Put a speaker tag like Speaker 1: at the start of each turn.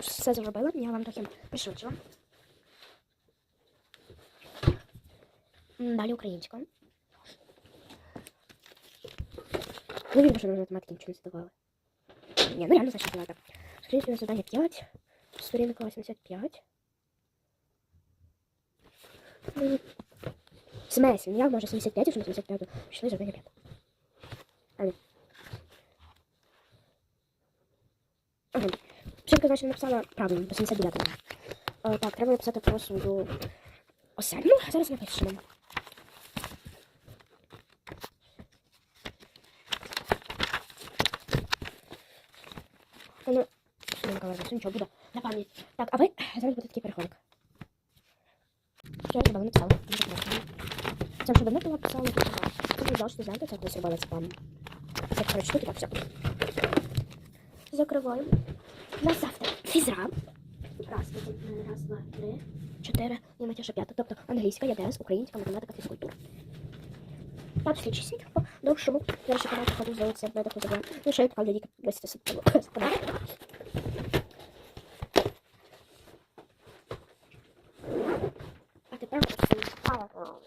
Speaker 1: все зробила, я вам трохи пришвидшила. М, Далі українська. Ну, видно, що на математики нічого не задавали. Ні, ну реально значить надо. Скоріше задання 5, сторінка 85. Ну, В смысле? Ну, явно уже 75, уже на 75. Пішли задання 5. Але. Ага. Вчинка, значить, написала правильно, по 79. Е, так, треба написати про свою осадну. Зараз напишемо. Ну, не Миколаївна, все нічого буде на пам'ять. Так, а ви зараз буде такий переходик. Що я тебе написала? Дуже класно. Це вже давно була писала, тут була. Це ви завжди знаєте, це колись робила це план. Це коротше, тут і так все. Закриваємо. на завтра фізра. Раз, раз, два, три, чотири, і матяша п'ята. Тобто англійська, ЯДС, українська, математика, фізкультура. Так, слідчий світ по довшому. Я ще канал походу здається, буде таку забрати. Лише я така для дітей 200 секунд.